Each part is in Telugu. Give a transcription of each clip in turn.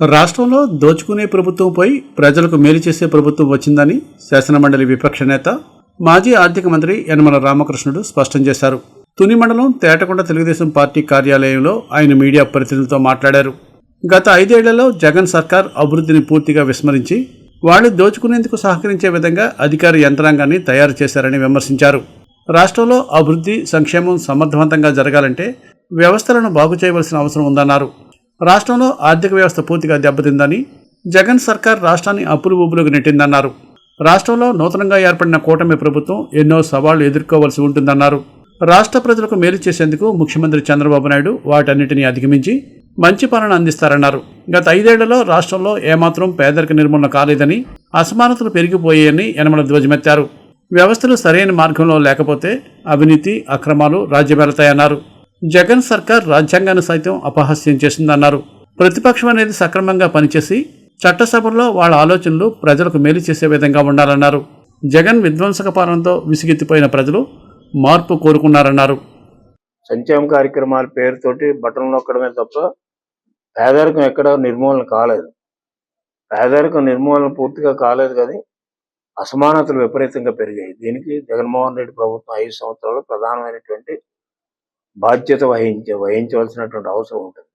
రాష్ట్రంలో దోచుకునే ప్రభుత్వంపై ప్రజలకు మేలు చేసే ప్రభుత్వం వచ్చిందని శాసనమండలి విపక్ష నేత మాజీ ఆర్థిక మంత్రి యనమల రామకృష్ణుడు స్పష్టం చేశారు. తుని మండలం తేటకొండ తెలుగుదేశం పార్టీ కార్యాలయంలో ఆయన మీడియా ప్రతినిధులతో మాట్లాడారు. గత ఐదేళ్ళలో జగన్ సర్కార్ అభివృద్ధిని పూర్తిగా విస్మరించి వాళ్ళు దోచుకునేందుకు సహకరించే విధంగా అధికార యంత్రాంగాన్ని తయారు చేశారని విమర్శించారు. రాష్ట్రంలో అభివృద్ధి సంక్షేమం సమర్థవంతంగా జరగాలంటే వ్యవస్థలను బాగు చేయవలసిన అవసరం ఉందన్నారు. రాష్ట్రంలో ఆర్థిక వ్యవస్థ పూర్తిగా దెబ్బతిందని జగన్ సర్కార్ రాష్ట్రాన్ని అప్పులు ఊపులోకి నెట్టిందన్నారు. రాష్ట్రంలో నూతనంగా ఏర్పడిన కూటమి ప్రభుత్వం ఎన్నో సవాళ్ళు ఎదుర్కోవాల్సి ఉంటుందన్నారు. రాష్ట్ర ప్రజలకు మేలు చేసేందుకు ముఖ్యమంత్రి చంద్రబాబు నాయుడు వాటన్నిటిని అధిగమించి మంచి పాలన అందిస్తారన్నారు. గత ఐదేళ్ళలో రాష్ట్రంలో ఏమాత్రం పేదరిక నిర్మూలన కాలేదని అసమానతలు పెరిగిపోయాయని యనమల ధ్వజమెత్తారు. వ్యవస్థలు సరైన మార్గంలో లేకపోతే అవినీతి అక్రమాలు రాజ్యమేలతాయన్నారు జగన్ సర్కార్ రాజ్యాంగాన్ని సైతం అపహాస్యం చేసిందన్నారు. ప్రతిపక్షం అనేది సక్రమంగా పనిచేసి చట్టసభల్లో వాళ్ళ ఆలోచనలు ప్రజలకు మేలు చేసే విధంగా ఉండాలన్నారు. జగన్ విధ్వంసక పాలనతో విసిగెత్తిపోయిన ప్రజలు మార్పు కోరుకున్నారన్నారు. సంక్షేమ కార్యక్రమాల పేరుతోటి బటన్ నొక్కడమే తప్ప పేదరికం ఎక్కడ నిర్మూలన కాలేదు. పేదరికం నిర్మూలన పూర్తిగా కాలేదు కానీ అసమానతలు విపరీతంగా పెరిగాయి. దీనికి జగన్మోహన్ రెడ్డి ప్రభుత్వం ఐదు సంవత్సరాలు ప్రధానమైనటువంటి బాధ్యత వహించ వహించవలసినటువంటి అవసరం ఉంటుంది.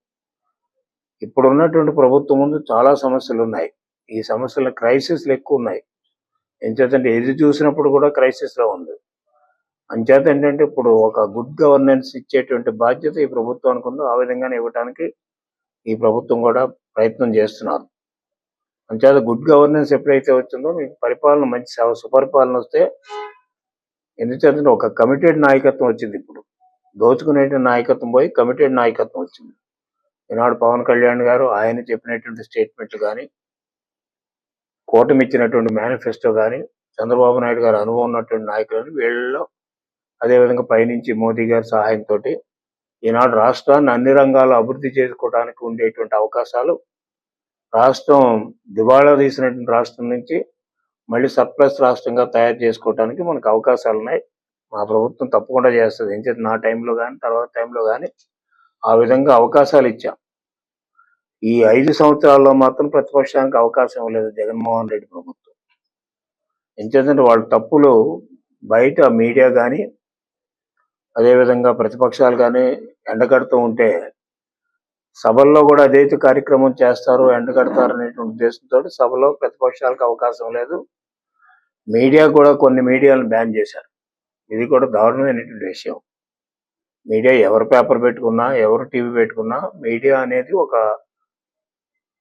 ఇప్పుడు ఉన్నటువంటి ప్రభుత్వం ముందు చాలా సమస్యలు ఉన్నాయి ఈ సమస్యల క్రైసిస్లు ఎక్కువ ఉన్నాయి ఎంచేతంటే ఏది చూసినప్పుడు కూడా క్రైసిస్లో ఉంది. అంచేత ఏంటంటే ఇప్పుడు ఒక గుడ్ గవర్నెన్స్ ఇచ్చేటువంటి బాధ్యత ఈ ప్రభుత్వానికి ఉందో. ఆ విధంగానే ఇవ్వడానికి ఈ ప్రభుత్వం కూడా ప్రయత్నం చేస్తున్నారు. అంచేత గుడ్ గవర్నెన్స్ ఎప్పుడైతే వచ్చిందో మీకు పరిపాలన మంచి స- సుపరిపాలన వస్తే ఎందుచేతంటే ఒక కమిటెడ్ నాయకత్వం వచ్చింది ఇప్పుడు. దోచుకునే నాయకత్వం పోయి కమిటెడ్ నాయకత్వం వచ్చింది. ఈనాడు పవన్ కళ్యాణ్ గారు ఆయన చెప్పినటువంటి స్టేట్మెంట్లు కానీ కూటమి ఇచ్చినటువంటి మేనిఫెస్టో కానీ చంద్రబాబు నాయుడు గారు అనుభవం ఉన్నటువంటి నాయకులు వీళ్ళలో అదేవిధంగా పైనుంచి మోదీ గారి సహాయంతో ఈనాడు రాష్ట్రాన్ని అన్ని రంగాల్లో అభివృద్ధి చేసుకోవడానికి ఉండేటువంటి అవకాశాలు రాష్ట్రం దివాళా తీసినటువంటి రాష్ట్రం నుంచి మళ్ళీ సర్ప్లస్ రాష్ట్రంగా తయారు చేసుకోవడానికి మనకు అవకాశాలు ఉన్నాయి మా ప్రభుత్వం తప్పకుండా చేస్తుంది. ఏం చేత నా టైంలో కానీ తర్వాత టైంలో కానీ ఆ విధంగా అవకాశాలు ఇచ్చాం. ఈ ఐదు సంవత్సరాల్లో మాత్రం ప్రతిపక్షానికి అవకాశం ఇవ్వలేదు జగన్మోహన్ రెడ్డి ప్రభుత్వం. ఎంచేతంటే వాళ్ళ తప్పులు బయట మీడియా కానీ అదేవిధంగా ప్రతిపక్షాలు కానీ ఎండగడుతూ ఉంటే సభల్లో కూడా అదైతే కార్యక్రమం చేస్తారు ఎండగడతారు అనేటువంటి ఉద్దేశంతో సభలో ప్రతిపక్షాలకు అవకాశం లేదు. మీడియా కూడా కొన్ని మీడియాలను బ్యాన్ చేశారు. ఇది కూడా దారుణమైనటువంటి విషయం. మీడియా ఎవరు పేపర్ పెట్టుకున్నా ఎవరు టీవీ పెట్టుకున్నా మీడియా అనేది ఒక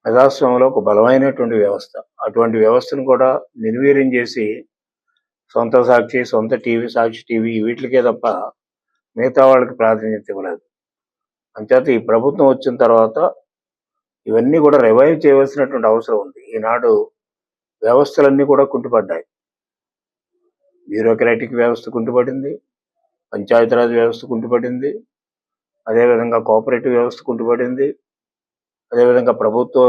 ప్రజాస్వామ్యంలో ఒక బలమైనటువంటి వ్యవస్థ. అటువంటి వ్యవస్థను కూడా నిర్వీర్యం చేసి సొంత సాక్షి సొంత టీవీ సాక్షి టీవీ వీటికే తప్ప మిగతా వాళ్ళకి ప్రాధాన్యత ఇవ్వలేదు. అంచేత ఈ ప్రభుత్వం వచ్చిన తర్వాత ఇవన్నీ కూడా రివైవ్ చేయవలసినటువంటి అవసరం ఉంది. ఈనాడు వ్యవస్థలన్నీ కూడా కుంటుపడ్డాయి. బ్యూరోక్రాటిక్ వ్యవస్థ కుంటుపడింది పంచాయతీరాజ్ వ్యవస్థ కుంటుపడింది అదేవిధంగా కోఆపరేటివ్ వ్యవస్థ కుంటుపడింది అదేవిధంగా ప్రభుత్వ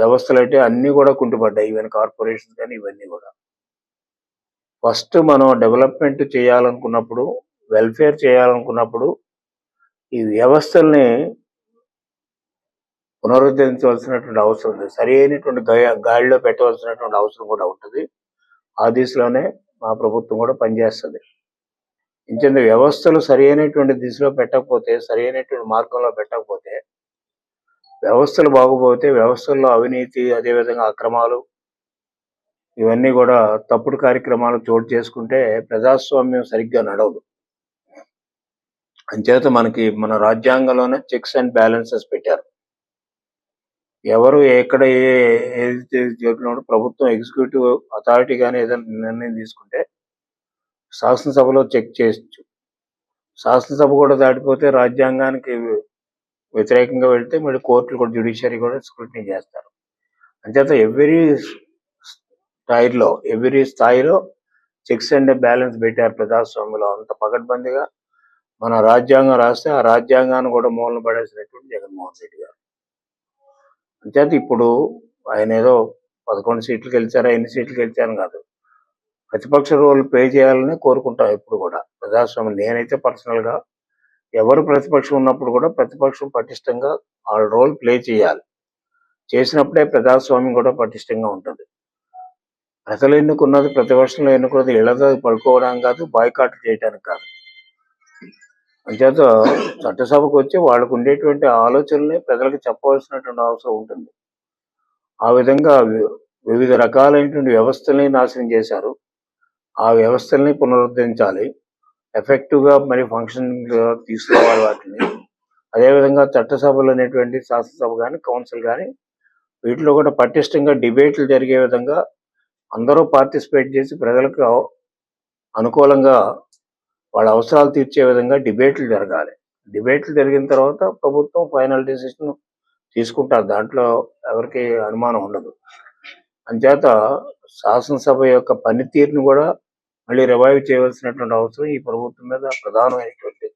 వ్యవస్థలు అయితే అన్నీ కూడా కుంటుపడ్డాయి ఈవెన్ కార్పొరేషన్స్ కానీ ఇవన్నీ కూడా. ఫస్ట్ మనం డెవలప్మెంట్ చేయాలనుకున్నప్పుడు వెల్ఫేర్ చేయాలనుకున్నప్పుడు ఈ వ్యవస్థల్ని పునరుద్ధరించవలసినటువంటి అవసరం ఉంది సరి అయినటువంటి గాడిలో పెట్టవలసినటువంటి అవసరం కూడా ఉంటుంది. ఆ దిశలోనే మా ప్రభుత్వం కూడా పనిచేస్తుంది. ఇంత వ్యవస్థలు సరి అయినటువంటి దిశలో పెట్టకపోతే సరి అయినటువంటి మార్గంలో పెట్టకపోతే వ్యవస్థలు బాగుపోతే వ్యవస్థల్లో అవినీతి అదేవిధంగా అక్రమాలు ఇవన్నీ కూడా తప్పుడు కార్యక్రమాలు చోటు చేసుకుంటే ప్రజాస్వామ్యం సరిగ్గా నడవదు. అంచేత మనకి మన రాజ్యాంగంలోనే చెక్స్ అండ్ బ్యాలెన్సెస్ పెట్టారు. ఎవరు ఎక్కడ ఏ ఏది చెప్పినప్పుడు ప్రభుత్వం ఎగ్జిక్యూటివ్ అథారిటీ కానీ ఏదైనా నిర్ణయం తీసుకుంటే శాసనసభలో చెక్ చేయొచ్చు. శాసనసభ కూడా దాటిపోతే రాజ్యాంగానికి వ్యతిరేకంగా వెళ్తే మళ్ళీ కోర్టులు కూడా జ్యుడిషియరీ కూడా స్క్రూటినీ చేస్తారు. అంచేత ఎవ్రీ స్థాయిలో ఎవ్రీ స్థాయిలో చెక్స్ అండ్ బ్యాలెన్స్ పెట్టారు ప్రజాస్వామ్యంలో. అంత పకడ్బందీగా మన రాజ్యాంగం రాస్తే ఆ రాజ్యాంగాన్ని కూడా మూలన పడేసినటువంటి జగన్మోహన్ రెడ్డి గారు. అంచేత ఇప్పుడు ఆయన ఏదో పదకొండు సీట్లు గెలిచారా ఎన్ని సీట్లు గెలిచారని కాదు. ప్రతిపక్ష రోల్ ప్లే చేయాలని కోరుకుంటాం ఎప్పుడు కూడా. ప్రజాస్వామ్యం నేనైతే పర్సనల్గా ఎవరు ప్రతిపక్షం ఉన్నప్పుడు కూడా ప్రతిపక్షం పటిష్టంగా వాళ్ళ రోల్ ప్లే చేయాలి. చేసినప్పుడే ప్రజాస్వామ్యం కూడా పటిష్టంగా ఉంటుంది. ప్రజలు ఎన్నుకున్నది ప్రతిపక్షంలో ఎన్నుకున్నది ఇళ్ళతో పడుకోవడానికి కాదు బాయ్కాట్ చేయడానికి కాదు. అంచేత చట్టసభకు వచ్చి వాళ్ళకు ఉండేటువంటి ఆలోచనలే ప్రజలకు చెప్పవలసినటువంటి అవసరం ఉంటుంది. ఆ విధంగా వి- వివిధ రకాలైనటువంటి వ్యవస్థల్ని నాశనం చేశారు. ఆ వ్యవస్థల్ని పునరుద్ధరించాలి. ఎఫెక్టివ్గా మరి ఫంక్షన్గా తీసుకోవాలి వాటిని. అదేవిధంగా చట్టసభలు అనేటువంటి శాసనసభ కానీ కౌన్సిల్ కానీ వీటిలో కూడా పటిష్టంగా డిబేట్లు జరిగే విధంగా అందరూ పార్టిసిపేట్ చేసి ప్రజలకు అనుకూలంగా వాళ్ళ అవసరాలు తీర్చే విధంగా డిబేట్లు జరగాలి. డిబేట్లు జరిగిన తర్వాత ప్రభుత్వం ఫైనల్ డిసిషన్ తీసుకుంటారు. దాంట్లో ఎవరికి అనుమానం ఉండదు. అంచేత శాసనసభ యొక్క పనితీరుని కూడా మళ్ళీ రివైవ్ చేయవలసినటువంటి అవసరం ఈ ప్రభుత్వం మీద ప్రధానమైనటువంటి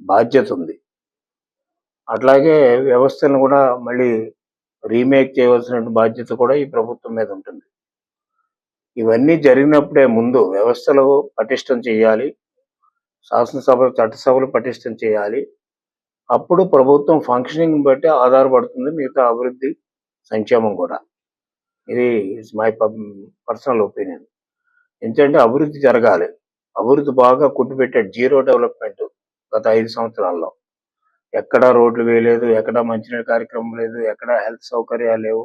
బాధ్యత ఉంది. అట్లాగే వ్యవస్థను కూడా మళ్ళీ రీమేక్ చేయవలసిన బాధ్యత కూడా ఈ ప్రభుత్వం మీద ఉంటుంది. ఇవన్నీ జరిగినప్పుడే ముందు వ్యవస్థలు పటిష్టం చేయాలి. శాసనసభ చట్టసభలు పటిష్టం చేయాలి. అప్పుడు ప్రభుత్వం ఫంక్షనింగ్ బట్టి ఆధారపడుతుంది మిగతా అభివృద్ధి సంక్షేమం కూడా. ఇది మై పర్సనల్ ఒపీనియన్ ఎందుకంటే అభివృద్ధి జరగాలి. అభివృద్ధి బాగా కుట్టుపెట్టాడు జీరో డెవలప్మెంట్ గత ఐదు సంవత్సరాల్లో. ఎక్కడ రోడ్లు వేయలేదు ఎక్కడ మంచినీటి కార్యక్రమం లేదు ఎక్కడ హెల్త్ సౌకర్యాలు లేవు.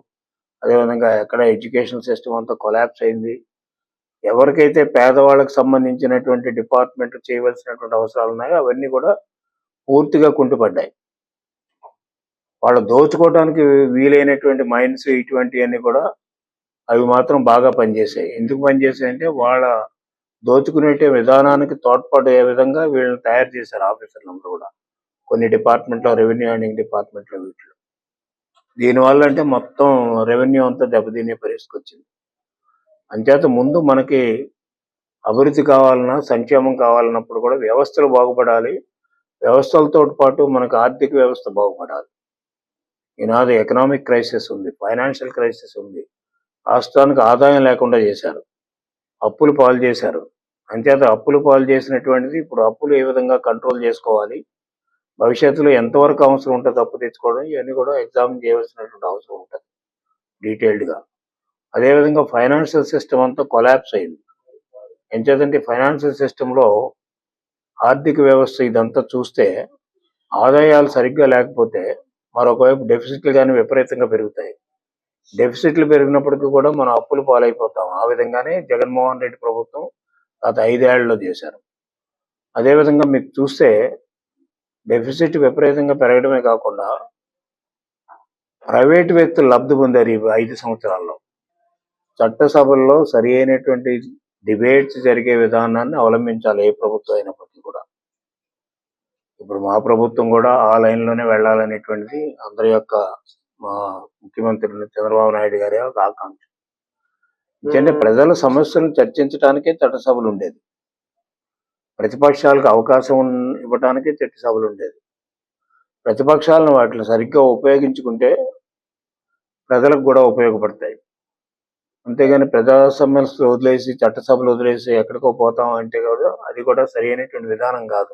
అదేవిధంగా ఎక్కడ ఎడ్యుకేషన్ సిస్టమ్ అంతా కొలాప్స్ అయింది. ఎవరికైతే పేదవాళ్ళకి సంబంధించినటువంటి డిపార్ట్మెంట్ చేయవలసినటువంటి అవసరాలు ఉన్నాయో అవన్నీ కూడా పూర్తిగా కుంటుపడ్డాయి. వాళ్ళు దోచుకోవడానికి వీలైనటువంటి మైండ్స్ ఇటువంటివన్నీ కూడా అవి మాత్రం బాగా పనిచేసాయి ఎందుకు పనిచేసాయి అంటే వాళ్ళ దోచుకునే విధానానికి తోడ్పడే విధంగా వీళ్ళని తయారు చేశారు ఆఫీసర్లందరూ కూడా. కొన్ని డిపార్ట్మెంట్లో రెవెన్యూ అండింగ్ డిపార్ట్మెంట్లో వీటిలో. దీనివల్ల అంటే మొత్తం రెవెన్యూ అంతా దెబ్బతినే పరిస్థితి వచ్చింది. అంచేత ముందు మనకి అభివృద్ధి కావాలన్నా సంక్షేమం కావాలన్నప్పుడు కూడా వ్యవస్థలు బాగుపడాలి. వ్యవస్థలతో పాటు మనకు ఆర్థిక వ్యవస్థ బాగుపడాలి. ఈనాడు ఎకనామిక్ క్రైసిస్ ఉంది ఫైనాన్షియల్ క్రైసిస్ ఉంది. రాష్ట్రానికి ఆదాయం లేకుండా చేశారు. అప్పులు పాలు చేశారు. అంచేత అప్పులు పాలు చేసినటువంటిది ఇప్పుడు అప్పులు ఏ విధంగా కంట్రోల్ చేసుకోవాలి భవిష్యత్తులో ఎంతవరకు అవసరం ఉంటుంది అప్పు తెచ్చుకోవడం ఇవన్నీ కూడా ఎగ్జామ్ చేయవలసినటువంటి అవసరం ఉంటుంది డీటెయిల్డ్గా. అదేవిధంగా ఫైనాన్షియల్ సిస్టమ్ అంతా కొలాప్స్ అయింది. ఎంచేతంటే ఫైనాన్షియల్ సిస్టంలో ఆర్థిక వ్యవస్థ ఇదంతా చూస్తే ఆదాయాలు సరిగ్గా లేకపోతే మరొకవైపు డెఫిసిట్లు కానీ విపరీతంగా పెరుగుతాయి. డెఫిసిట్లు పెరిగినప్పటికీ కూడా మనం అప్పులు పాలైపోతాం. ఆ విధంగానే జగన్మోహన్ రెడ్డి ప్రభుత్వం గత ఐదేళ్ళలో చేశారు. అదేవిధంగా మీకు చూస్తే డెఫిసిట్ విపరీతంగా పెరగడమే కాకుండా ప్రైవేట్ వ్యక్తులు లబ్ధి పొందారు ఈ ఐదు సంవత్సరాల్లో. చట్టసభల్లో సరి అయినటువంటి డిబేట్స్ జరిగే విధానాన్ని అవలంబించాలి ఏ ప్రభుత్వం అయినప్పటికీ కూడా. ఇప్పుడు మా ప్రభుత్వం కూడా ఆ లైన్లోనే వెళ్ళాలనేటువంటిది అందరి యొక్క మా ముఖ్యమంత్రి చంద్రబాబు నాయుడు గారి యొక్క ఆకాంక్ష. ఎందుకంటే ప్రజల సమస్యలను చర్చించడానికే చట్టసభలు ఉండేది. ప్రతిపక్షాలకు అవకాశం ఇవ్వడానికే చట్టసభలు ఉండేది. ప్రతిపక్షాలను వాటిని సరిగ్గా ఉపయోగించుకుంటే ప్రజలకు కూడా ఉపయోగపడతాయి. అంతేగాని ప్రజా సమస్యలు వదిలేసి చట్టసభలు వదిలేసి ఎక్కడికో పోతాం అంటే కూడా అది కూడా సరైనటువంటి విధానం కాదు.